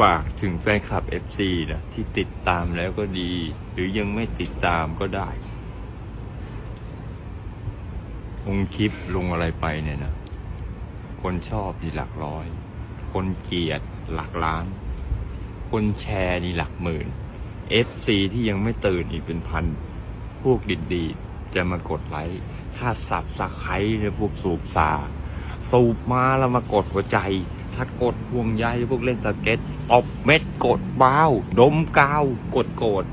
ฝากถึงแฟนคลับ FC นะที่ติดตามแล้วก็ดี หรือยังไม่ติดตามก็ได้ลงคลิปลงอะไรไปเนี่ยนะ คนชอบนี่หลักร้อย คนเกลียดหลักล้าน คนแชร์นี่หลักหมื่น FC ที่ยังไม่ตื่นอีกเป็นพัน พวกดีๆ จะมากดไลค์ ถ้าสับสะไครเนี่ยพวกสูบสา สูบมาแล้วมากดหัวใจ ถ้ากดห่วงใยพวกเล่นสเก็ตตบเม็ดกดบ้าวดมกาว กดโกรธ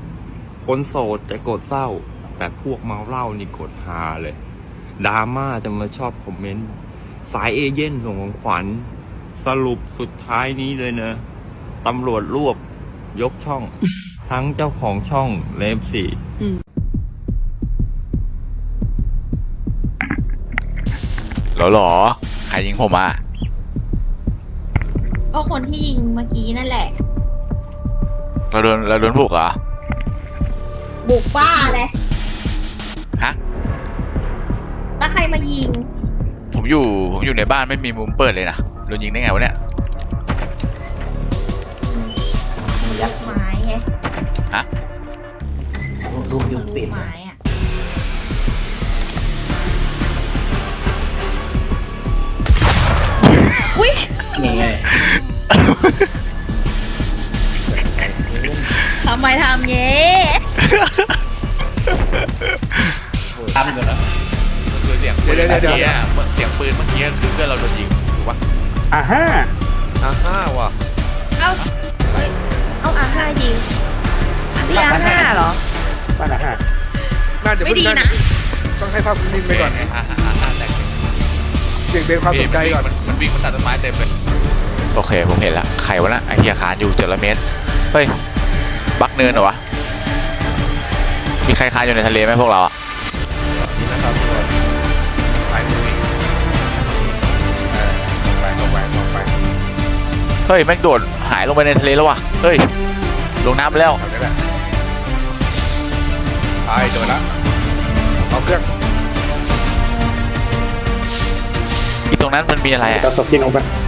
คนโสดจะกดเศร้า แต่พวกเมาเหล้านี่กดฮาเลยดราม่าจะมาชอบคอมเมนต์ สายเอเย่นส่งของขวัญ สรุปสุดท้ายนี้เลยนะตำรวจรวบยกช่อง ทั้งเจ้าของช่องเลฟสี่หรอหรอ ใครยิงผมอะ ก็คนที่ยิงเมื่อกี้นั่นแหละ เราโดนเราโดนบุกเหรอ บุกบ้าเลยฮะ แล้วใครมายิง ผมอยู่ผมอยู่ในบ้านไม่มีมุมเปิดเลยนะโดนยิงได้ไงวะเนี่ยยัดไม้ไงลูกยุงปิดไม้อะอุ้ยยั งไงทำไมทำเงี้ทำกันเหรอคือเสียงปืนเดี๋ยวเมื่อเดี๋ยว กี้อะเสียงปืนเมื่อกี้คือเพื่อนเราโดนยิงถูกปะอ่าห้าอ่าห้าว่ะเอาเอ้ยเอาอาห้ายิงนี่อาห้าเหรอบ้านอ่าห้าน่าจะไม่ดีนะ ต้องให้ภาพคุณนิ่งไปก่อนอ่าอ่าอ่าอ่าแต่เบี่ยงเบนความสนใจก่อน มันมันวิ่งมันตัดต้นไม้เต็มเลย โอเคผมเห็นละใครวะนะไอเฮียคานอยู่เจ็ดร้อยเมตร เฮ้ย บักเนินเหรอวะ มีใครคานอยู่ในทะเลไหมพวกเราอะนี่นะครับทุกคนไปดูอีกเออลงไปลงไปลงไปเฮ้ยแม่งโดดหายลงไปในทะเลแล้ววะเฮ้ย ลงน้ำไปแล้วเอาได้แหละไปโดนละเอาเครื่องอีตรงนั้นมันมีอะไรอะเราตกยิงลงไปไม่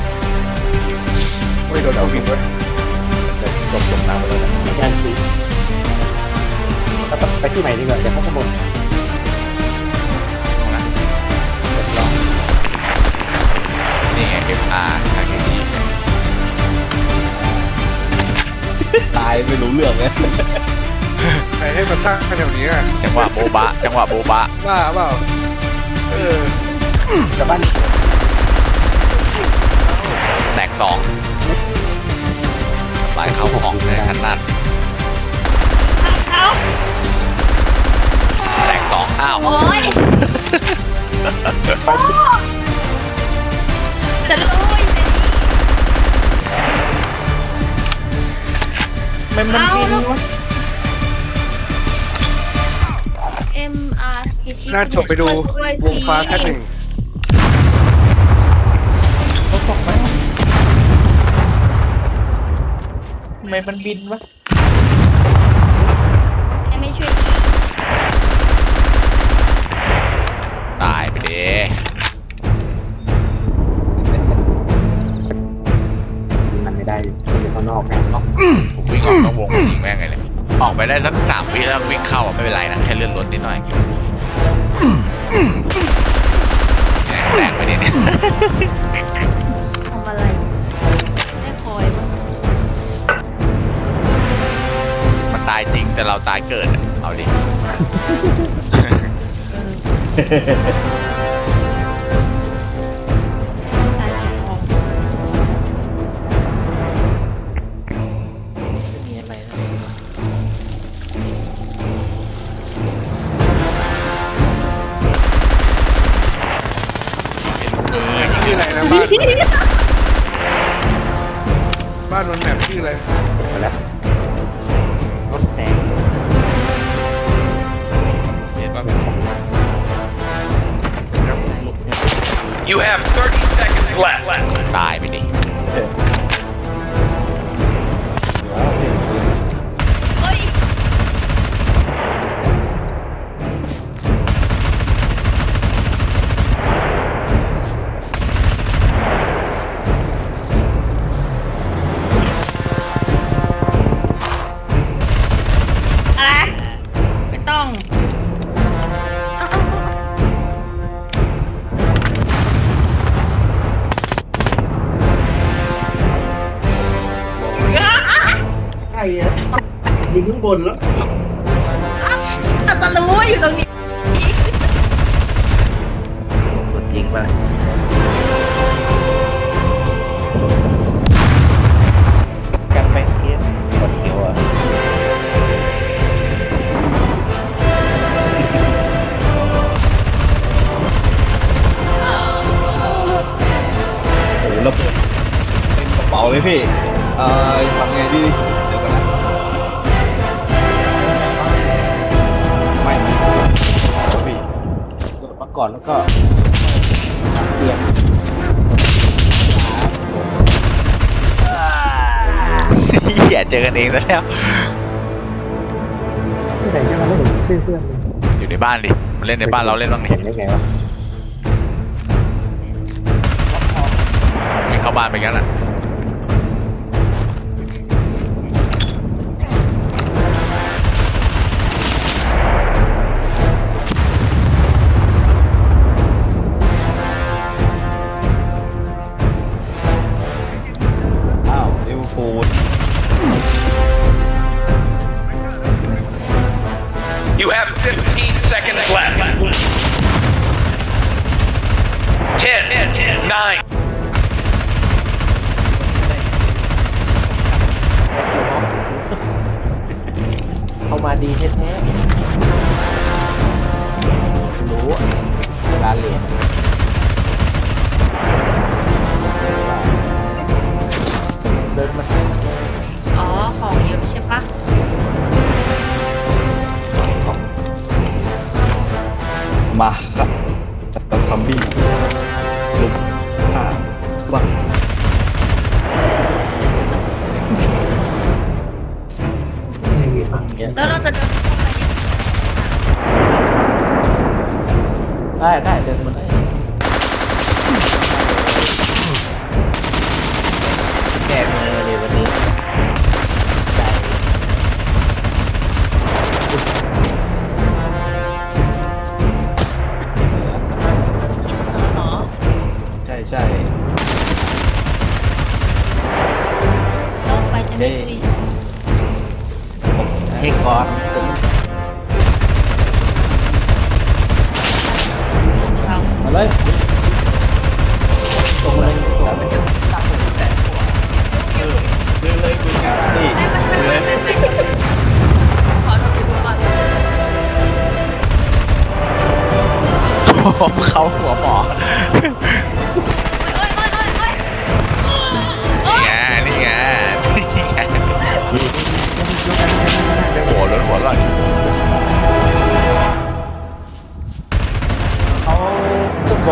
โดนเอาวิ่งด้วยตกตกตามไปเลยนะย่านซีก็ต้องไปที่ใหม่ดีกว่าเดี๋ยวเขาขโมยตรงนั้นนี่ไง FR ทางทีตายไม่รู้เรื่องเลยใครให้มันตั้งแถวนี้อะจังหวะโบบะ จังหวะโบบะบ้าเปล่าเออกับบ้านแตกสองลายเข้าของในขนาดเอาแตกสองอ้าวโอ้ยโอ้ฉันรู้ไอ้เจนี่มันมันบินวะ MR น่าจบไปดูวงฟ้าแค่หนึ่งเขาตกไหมทำ ไมมันบินวะไม่ช่วยตายไปดิมันไม่ได้อยู่ข้างนอกไงผมวิ่งออกนอกวงผมยิงแม่งไงเลยออกไปได้สักสามวิแล้ววิ่งเข้าอะไม่เป็นไรนะแค่เลื่อนรถนิดหน่อยแตกแตกไปดิเนี่ยายจริงแต่เราตายเกิดอะเอาดิ ยิ กดมาก่อนแล้วก็เตรียมเหี้ยเจอกันเองแล้ว ที่ไหนจะมาไม่เห็นชื่อเพื่อนเลยอยู่ในบ้านดิมาเล่นในบ้านเราเล่นบ้างดิเห็นได้ไงวะไม่เข้าบ้านไปงั้นอะ มาดีแท้ๆรู้อะเวลาเรียนเดินมาอ๋อ ของเยอะใช่ปะมาครับกับซอมบี้ลุกห้าสัก แล้วเราจะเดินเข้าไปยังไงได้ได้เดินมา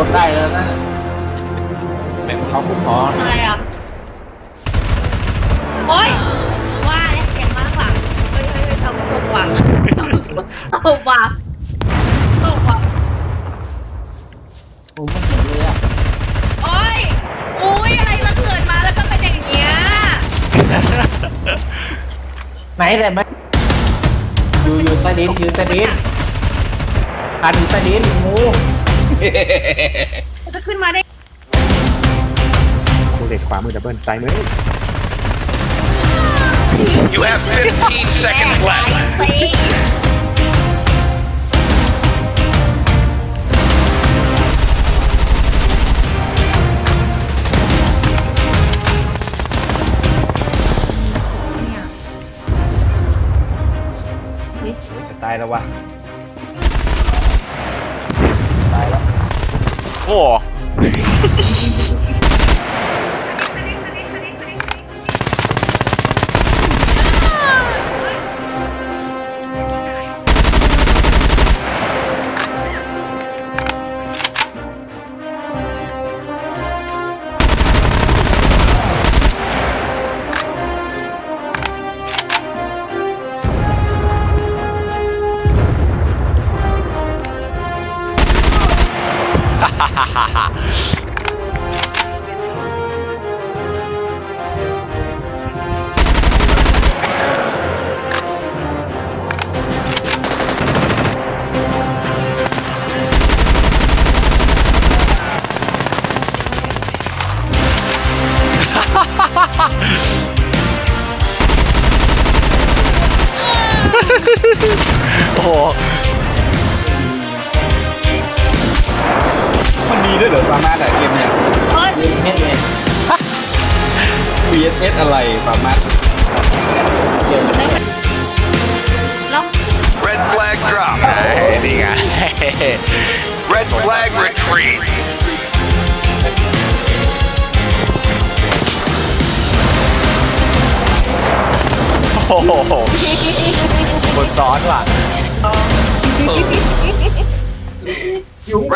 นบนได้แล้วนะเขาคุณหมออะไรอะ โอ๊ยว่าแล้วเสียงมากกว่าเฮ้ยเฮ้ยเฮ้ยทำตกว่ะทำตกเอาว่ะตกว่ะผมไม่เห็นเลยอะโอ๊ยอุ้ยอะไรเราเกิดมาแล้วก็เป็นอย่างเงี้ยไหนแต่ไม่อยู่อยู่ใต้ดินอยู่ใต้ดินอันอยู่ใต้ดินงู จะขึ้นมาได้กูเด็กขวามือดับเบิลซ้ายมือ you have 15 seconds left. สิจะตายแล้ววะ โอ้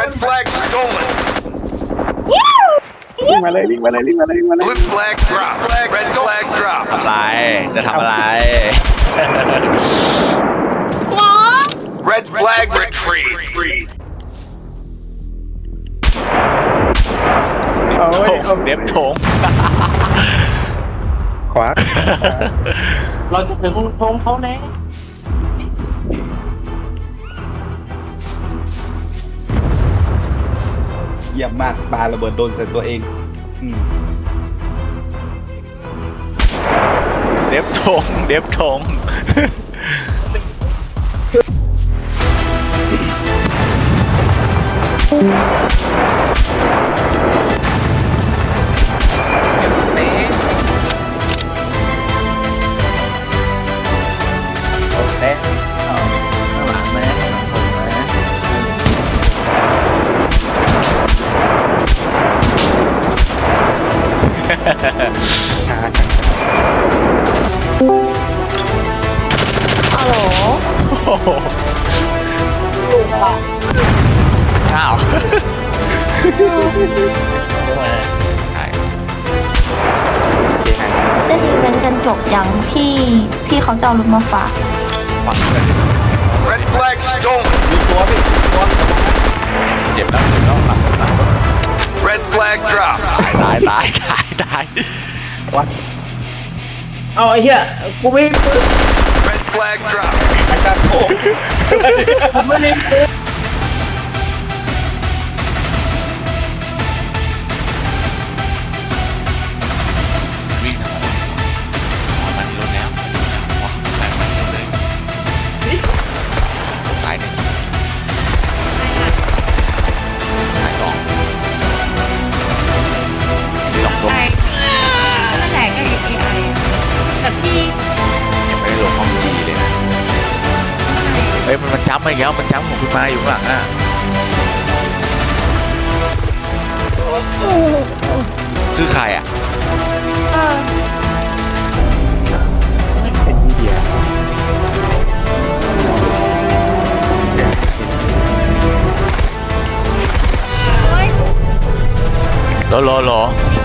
Red flag stolen. วิ่งมาเลยวิ่งมาเลยวิ่งมาเลยวิ่งมาเลย Blue flag drop. Red flag drop. อะไร จะทำอะไรหมอ Red flag retreat. โอ้ยเอาเด็บโถงขวาเราจะถึงธงเขาแน่ เยี่ยมมากปาระเบิดโดนใส่ตัวเองอืมเด็บทงเด็บโถง มาฝากฟังเลย Red flag stolen. มีตัวพี่ตัวเจ็บแล้วเจ็บแล้วหลังหลัง Red flag drop. ตายตายตายตายเอาไอ้เหี้ยกูไม่ Red flag drop. อาจารย์โผผมไม่ได้ มันมันจ้ำมาอีกแล้วมันจ้ำของคุณมาอยู่ข้างหลังอะคือใครอะเออเป็นที่เดียวเฮ้ยรอรอรอ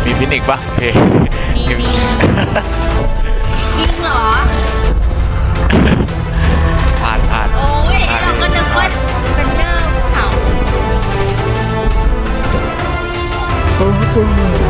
มีฟินิกซ์ปะโอเค มีมี ยิงเหรอ เป็นเนอร์เขา โอ้โห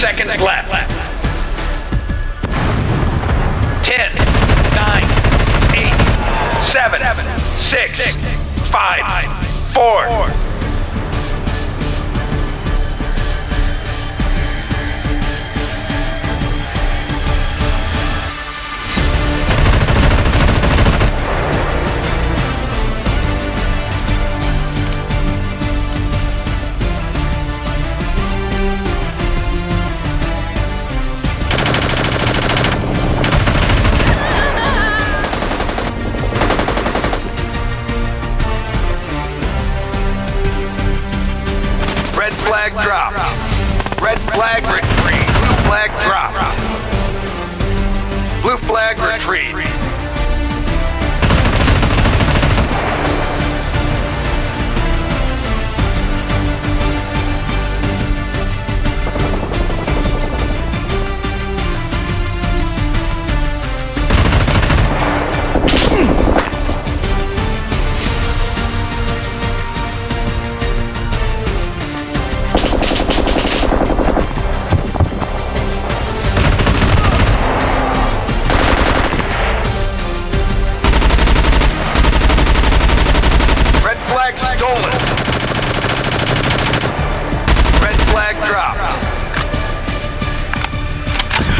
seconds left. 10, 9, 8, 7, 6, 5, 4, flag dropped. Red flag retreat. Blue flag dropped. Blue flag retreat.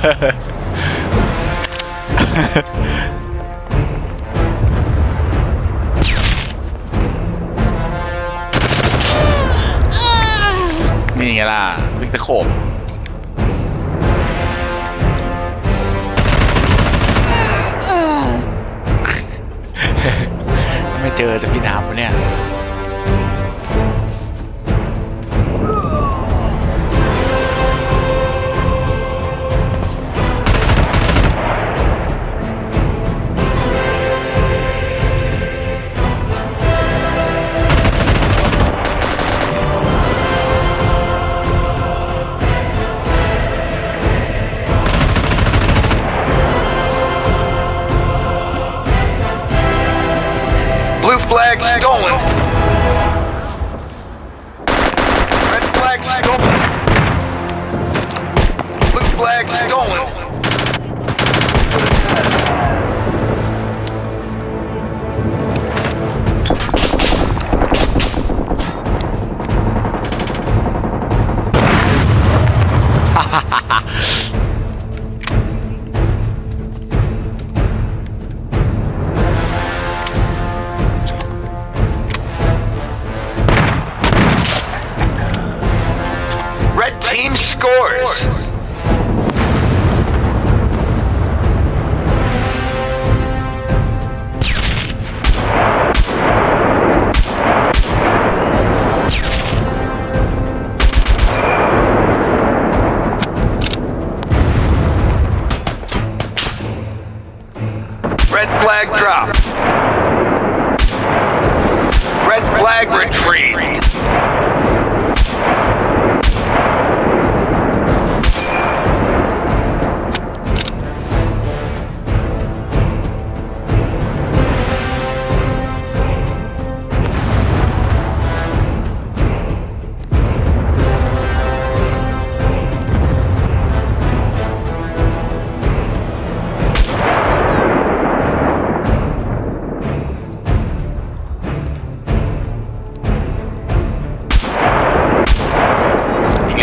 นี่ไงล่ะวิกตะโขบไม่เจอแต่พี่น้ำวะเนี่ย flag stolen.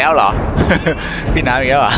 แล้วเหรอ พี่น้ำอีกแล้วอะ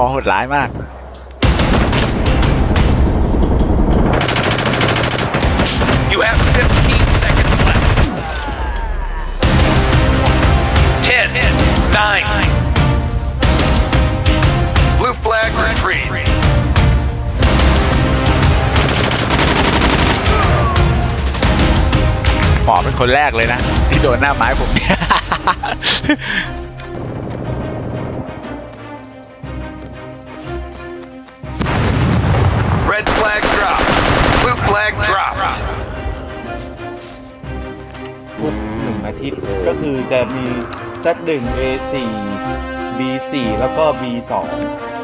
คอโหดร้ายมาก You have 15 seconds left. 10, 9. Blue flag retreat. หมอเป็นคนแรกเลยน Red flag dropped. Blue flag dropped. พูดหนึ่งอาทิตย์ก็คือจะมี Z1 A4 B4 แล้วก็ B2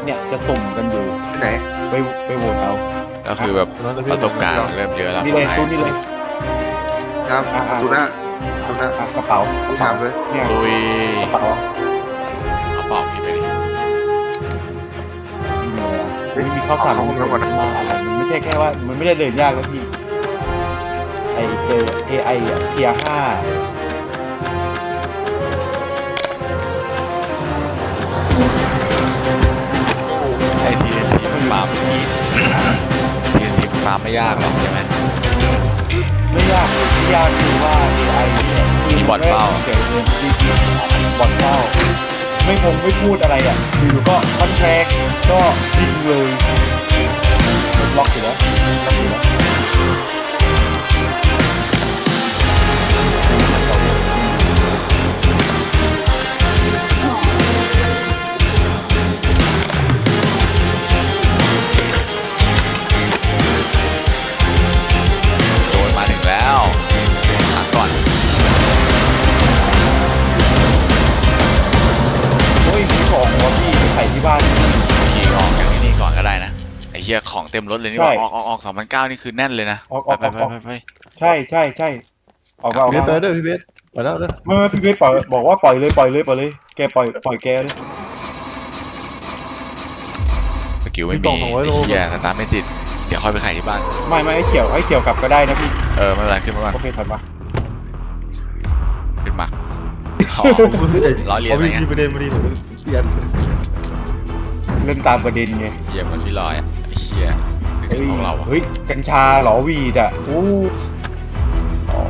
เนี่ยจะสุ่มกันอยู่ที่ไหน ไปไปโหวตเอาก็คือแบบประสบการณ์เริ่มเยอะแล้วนี่เลยให้ตู้นี่เลย ครับอ่าๆตูหน้าตูหน้าอะกระเป๋ากูถามเลยเนี่ยลุยกระเป๋า ข้าวสารมาอะไรมันไม่ใช่แค่ว่า มันไม่ได้เดินยากแล้วพี่ ไอเจอ AI อะเทียห้าไอทีเอ็นทีมันฟาร์มทีเอ็นทีมันฟาร์มไม่ยากหรอกใช่ไหมไม่ยากเลยที่ยากคือว่า AI เนี่ยมีบอทเฝ้าเกิดเงินจริงๆบอทเฝ้า ไม่คงไม่พูดอะไรอะอยู่ก็คอนแทคก็ดิ้งเลยล็อกอยู่แล้ว เหี้ยของเต็มรถเลยนี่หว่าใช่ ออกออกออกสองพันเก้านี่คือแน่นเลยนะออกไปออกไปออกไปไปไปใช่ใช่ใช่ออกมาออกพี่เบสมาไปเด้อพี่เบสไปแล้วเด้อไม่ไม่พี่เบสปล่อยบอกว่าปล่อยเลยปล่อยเลยปล่อยเลยแกปล่อยปล่อยแกเลยสกิลไม่มีไอ้เหี้ยสตาร์ทไม่ติด เดี๋ยวค่อยไปขายที่บ้าน ไม่ไม่ให้เขียวให้เขียวกลับก็ได้นะพี่เออไม่เป็นไรขึ้นมาก่อนโอเคถอยมาขึ้นมาอ๋อล้อเลียนอะไรเงี้ย มีประเด็นพอดีผมเปลี่ยนเล่นตามประเด็นไง เหี้ยเหมันพี่ลอยอะไอ้ เหี้ยนึกถึเฮ้งยพวกเราอะเฮ้ยกัญชาเหรอวีดอะอู้อ๋อ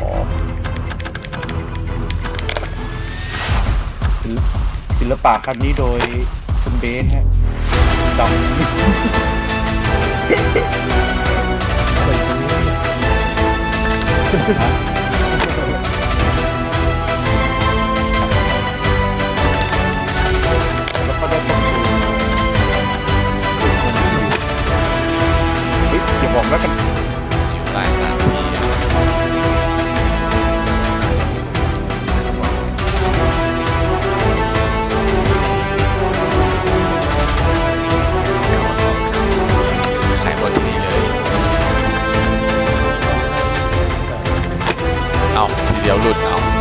ศิลปศิลปะคันนี้โดยคุณเบนฮะดำแแล้วกันอยู่ใต้สถานที่อะขายหมดที่นี่เลย